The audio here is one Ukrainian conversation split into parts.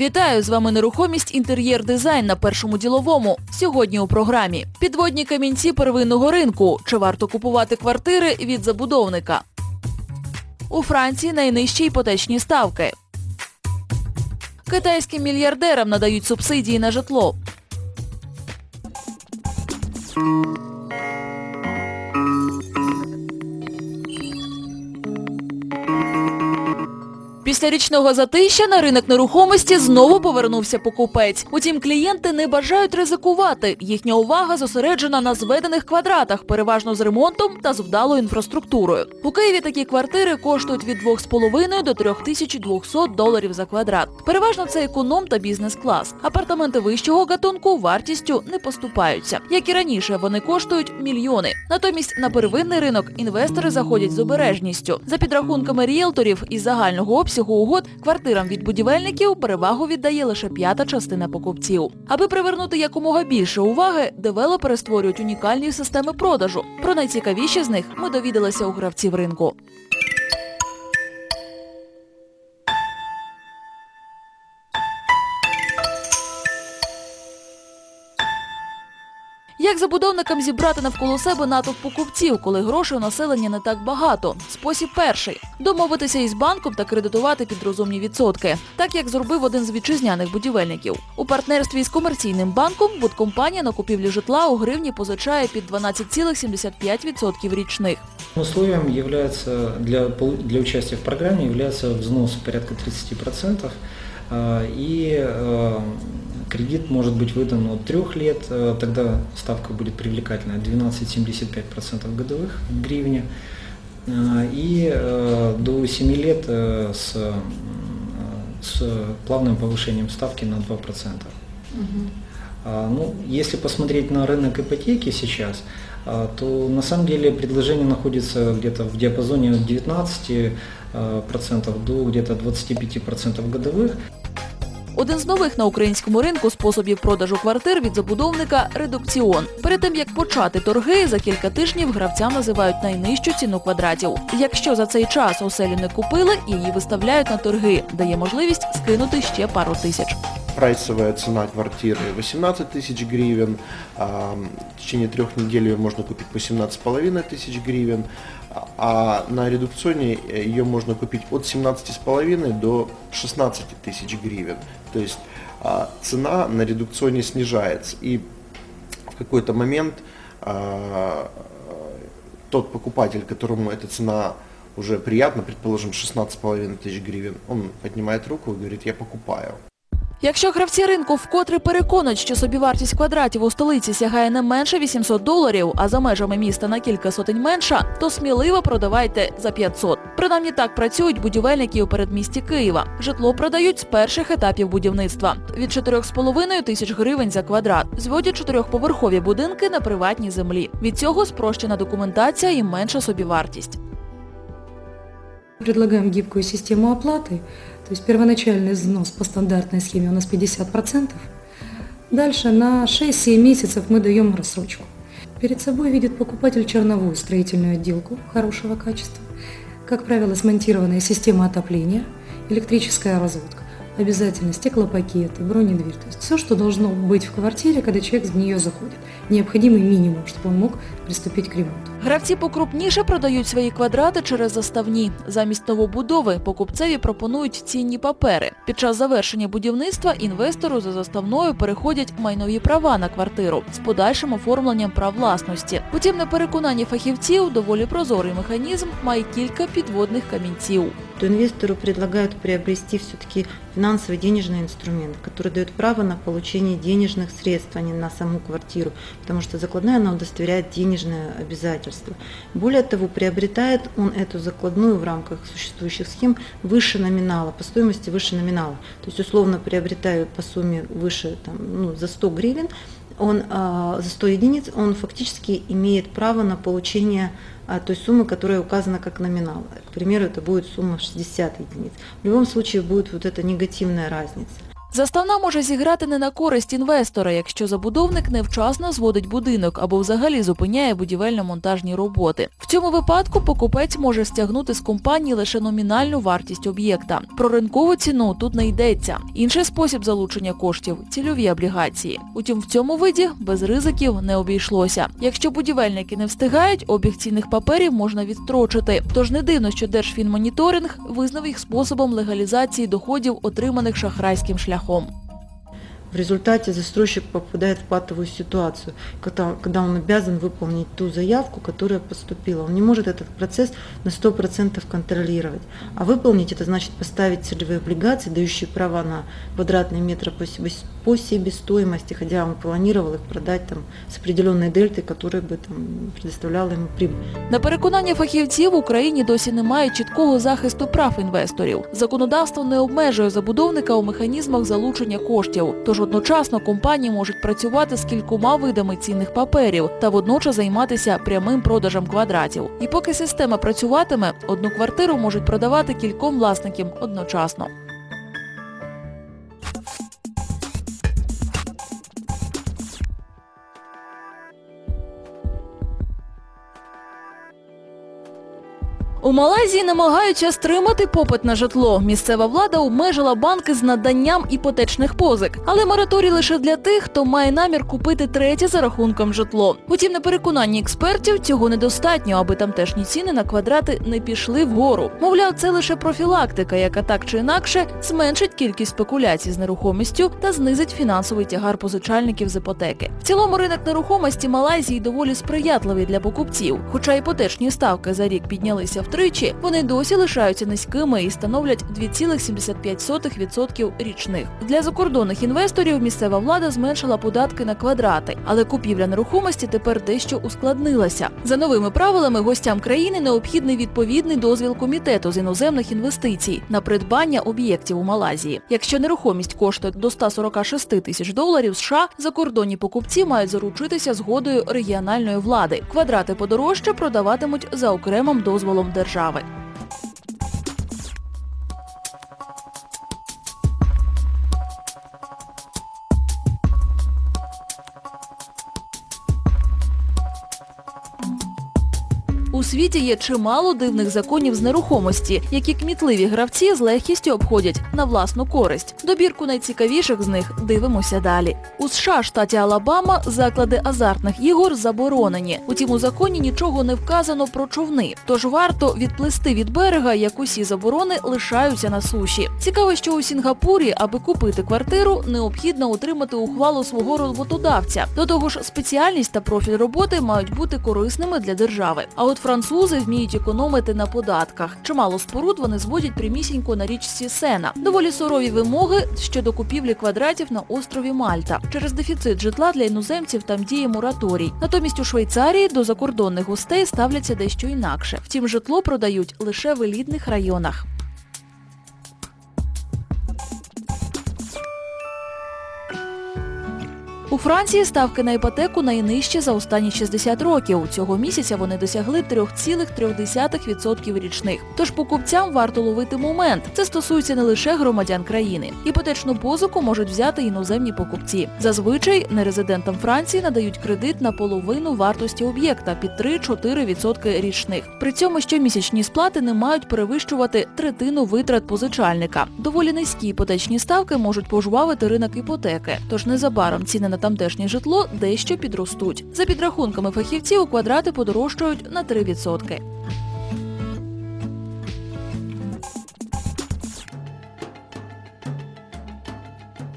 Вітаю з вами нерухомість інтер'єр дизайн на першому діловому. Сьогодні у програмі підводні камінці первинного ринку. Чи варто купувати квартири від забудовника? У Франції найнижчі іпотечні ставки. Китайським мільярдерам надають субсидії на житло. Після річного затища на ринок нерухомості знову повернувся покупець. Утім, клієнти не бажають ризикувати. Їхня увага зосереджена на зведених квадратах, переважно з ремонтом та з вдалою інфраструктурою. У Києві такі квартири коштують від 2,5 до 3200 доларів за квадрат. Переважно це економ та бізнес-клас. Апартаменти вищого гатунку вартістю не поступаються. Як і раніше, вони коштують мільйони. Натомість на первинний ринок інвестори заходять з обережністю. За підрахунками ріелторів із загального обсягу угод квартирам від будівельників перевагу віддає лише п'ята частина покупців. Аби привернути якомога більше уваги, девелопери створюють унікальні системи продажу. Про найцікавіші з них ми довідалися у гравців ринку. Як забудовникам зібрати навколо себе натовп покупців, коли грошей у населення не так багато? Спосіб перший домовитися із банком та кредитувати під розумні відсотки, так як зробив один з вітчизняних будівельників. У партнерстві із комерційним банком будкомпанія на купівлі житла у гривні позичає під 12,75% річних. Условием является для, для участия в программе является взнос порядка 30%, и кредит может быть выдан от 3 лет, э, тогда ставка будет привлекательная 12,75% годовых в гривне, а, и э, до 7 лет э, с, э, с плавным повышением ставки на 2%. А, Ну, если посмотреть на рынок ипотеки сейчас, то на самом деле предложение находится где-то в диапазоне от 19% а, процентов до где-то 25% годовых. Один з нових на українському ринку способів продажу квартир від забудовника редукціон. Перед тим як почати торги, за кілька тижнів гравцям називають найнижчу ціну квадратів. Якщо за цей час оселю не купили, її виставляють на торги, дає можливість скинути ще пару тисяч. Прайсовая цена квартиры 18 тысяч гривен, а, в течение трех недель ее можно купить по 17,5 тысяч гривен, а- а на редукционе э, ее можно купить от 17,5 до 16 тысяч гривен. То есть цена на редукционе снижается. И в какой-то момент тот покупатель, которому эта цена уже приятна, предположим, 16,5 тысяч гривен, он поднимает руку и говорит, я покупаю. Якщо гравці ринку вкотре переконують, що собівартість квадратів у столиці сягає не менше 800 доларів, а за межами міста на кілька сотень менша, то сміливо продавайте за 500. Принаймні так працюють будівельники у передмісті Києва. Житло продають з перших етапів будівництва від 4,5 тисяч гривень за квадрат. Зводять чотирьохповерхові будинки на приватній землі. Від цього спрощена документація і менша собівартість. Предлагаем гибкую систему оплаты, то есть первоначальный взнос по стандартной схеме у нас 50%. Дальше на 6-7 месяцев мы даем рассрочку. Перед собой видит покупатель черновую строительную отделку хорошего качества, как правило, смонтированная система отопления, электрическая разводка, обязательно стеклопакеты, бронедверь, то есть все, что должно быть в квартире, когда человек в нее заходит. Необходимый минимум, чтобы он мог приступить к ремонту. Гравці покрупніше продають свої квадрати через заставні. Замість новобудови покупцеві пропонують цінні папери. Під час завершення будівництва інвестору за заставною переходять майнові права на квартиру з подальшим оформленням прав власності. Утім, на переконанні фахівців доволі прозорий механізм має кілька підводних камінців. То инвестору предлагают приобрести все-таки финансовый денежный инструмент, который дает право на получение денежных средств, а не на саму квартиру, потому что закладная она удостоверяет денежное обязательство. Более того, приобретает он эту закладную в рамках существующих схем выше номинала, по стоимости выше номинала. То есть условно приобретаю по сумме выше там, ну, за 100 гривен, он а, за 100 единиц он фактически имеет право на получение а, той суммы, которая указана как номинал. К примеру, это будет сумма 60 единиц. В любом случае будет вот эта негативная разница. Заставна може зіграти не на користь інвестора, якщо забудовник невчасно зводить будинок або взагалі зупиняє будівельно-монтажні роботи. В цьому випадку покупець може стягнути з компанії лише номінальну вартість об'єкта. Про ринкову ціну тут не йдеться. Інший спосіб залучення коштів цільові облігації. Утім, в цьому виді без ризиків не обійшлося. Якщо будівельники не встигають, обіг цінних паперів можна відстрочити. Тож не дивно, що Держфінмоніторинг визнав їх способом легалізації доходів, отриманих шахрайським шляхом. home. В результате застройщик попадает в патовую ситуацию, когда, когда он обязан выполнить ту заявку, которая поступила. Он не может этот процесс на 100% контролировать. А выполнить это значит поставить целевые облигации, дающие права на квадратные метры по, себе- по себестоимости, хотя он планировал их продать там, с определенной дельтой, которая бы там, предоставляла ему прибыль. На переконання фахівців в Україні досі немає чіткого захисту прав інвесторів. Законодавство не обмежує забудовника у механізмах залучення коштів. Тож одночасно компанії можуть працювати з кількома видами цінних паперів та водночас займатися прямим продажем квадратів. І поки система працюватиме, одну квартиру можуть продавати кільком власникам одночасно. У Малайзії намагаються стримати попит на житло. Місцева влада обмежила банки з наданням іпотечних позик. Але мораторій лише для тих, хто має намір купити третє за рахунком житло. Утім, на переконанні експертів цього недостатньо, аби тамтешні ціни на квадрати не пішли вгору. Мовляв, це лише профілактика, яка так чи інакше зменшить кількість спекуляцій з нерухомістю та знизить фінансовий тягар позичальників з іпотеки. В цілому ринок нерухомості Малайзії доволі сприятливий для покупців. Хоча іпотечні ставки за рік піднялися втричі, вони досі лишаються низькими і становлять 2,75% річних. Для закордонних інвесторів місцева влада зменшила податки на квадрати, але купівля нерухомості тепер дещо ускладнилася. За новими правилами гостям країни необхідний відповідний дозвіл комітету з іноземних інвестицій на придбання об'єктів у Малайзії. Якщо нерухомість коштує до 146 тисяч доларів США, закордонні покупці мають заручитися згодою регіональної влади. Квадрати подорожче продаватимуть за окремим дозволом держави. Світі є чимало дивних законів з нерухомості, які кмітливі гравці з легкістю обходять на власну користь. Добірку найцікавіших з них дивимося далі. У США, штаті Алабама, заклади азартних ігор заборонені. Утім, у законі нічого не вказано про човни. Тож варто відплисти від берега, як усі заборони лишаються на суші. Цікаво, що у Сінгапурі, аби купити квартиру, необхідно отримати ухвалу свого роботодавця. До того ж, спеціальність та профіль роботи мають бути корисними для держави. А от французи вміють економити на податках. Чимало споруд вони зводять прямісінько на річці Сена. Доволі сурові вимоги щодо купівлі квадратів на острові Мальта. Через дефіцит житла для іноземців там діє мораторій. Натомість у Швейцарії до закордонних гостей ставляться дещо інакше. Втім, житло продають лише в елітних районах. У Франції ставки на іпотеку найнижчі за останні 60 років. Цього місяця вони досягли 3,3% річних. Тож покупцям варто ловити момент. Це стосується не лише громадян країни. Іпотечну позику можуть взяти іноземні покупці. Зазвичай нерезидентам Франції надають кредит на половину вартості об'єкта під 3-4% річних. При цьому щомісячні сплати не мають перевищувати третину витрат позичальника. Доволі низькі іпотечні ставки можуть пожвавити ринок іпотеки. Тож незабаром ціни на тамтешнє житло дещо підростуть. За підрахунками фахівців, квадрати подорожчають на 3%.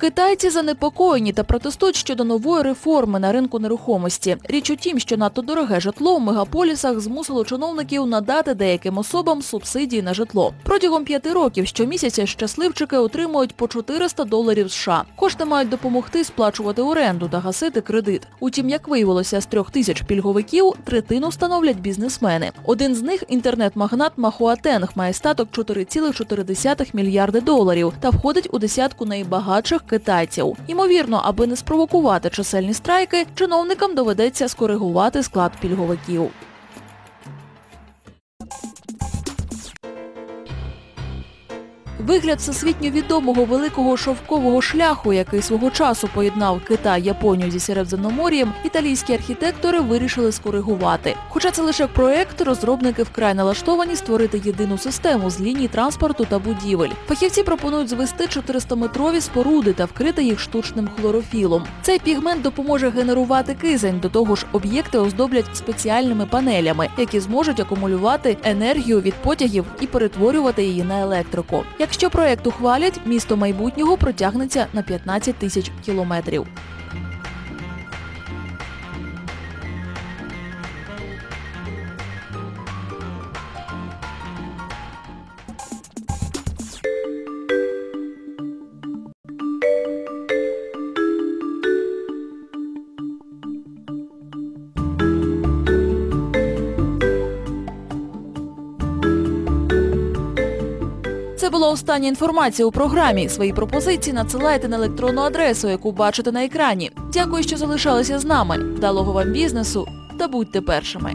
Китайці занепокоєні та протестують щодо нової реформи на ринку нерухомості. Річ у тім, що надто дороге житло в мегаполісах змусило чиновників надати деяким особам субсидії на житло. Протягом п'яти років щомісяця щасливчики отримують по 400 доларів США. Кошти мають допомогти сплачувати оренду та гасити кредит. Утім, як виявилося, з трьох тисяч пільговиків третину становлять бізнесмени. Один з них інтернет-магнат Махуатенг має статок 4,4 мільярди доларів та входить у десятку найбагатших китайців. Ймовірно, аби не спровокувати чисельні страйки, чиновникам доведеться скоригувати склад пільговиків. Вигляд всесвітньо відомого великого шовкового шляху, який свого часу поєднав Китай, Японію зі Середземномор'ям, італійські архітектори вирішили скоригувати. Хоча це лише проект, розробники вкрай налаштовані створити єдину систему з ліній транспорту та будівель. Фахівці пропонують звести 400-метрові споруди та вкрити їх штучним хлорофілом. Цей пігмент допоможе генерувати кисень. До того ж, об'єкти оздоблять спеціальними панелями, які зможуть акумулювати енергію від потягів і перетворювати її на електрику. Якщо проект ухвалять, місто майбутнього протягнеться на 15 тисяч кілометрів. Це була остання інформація у програмі. Свої пропозиції надсилайте на електронну адресу, яку бачите на екрані. Дякую, що залишалися з нами. Вдалого вам бізнесу та будьте першими.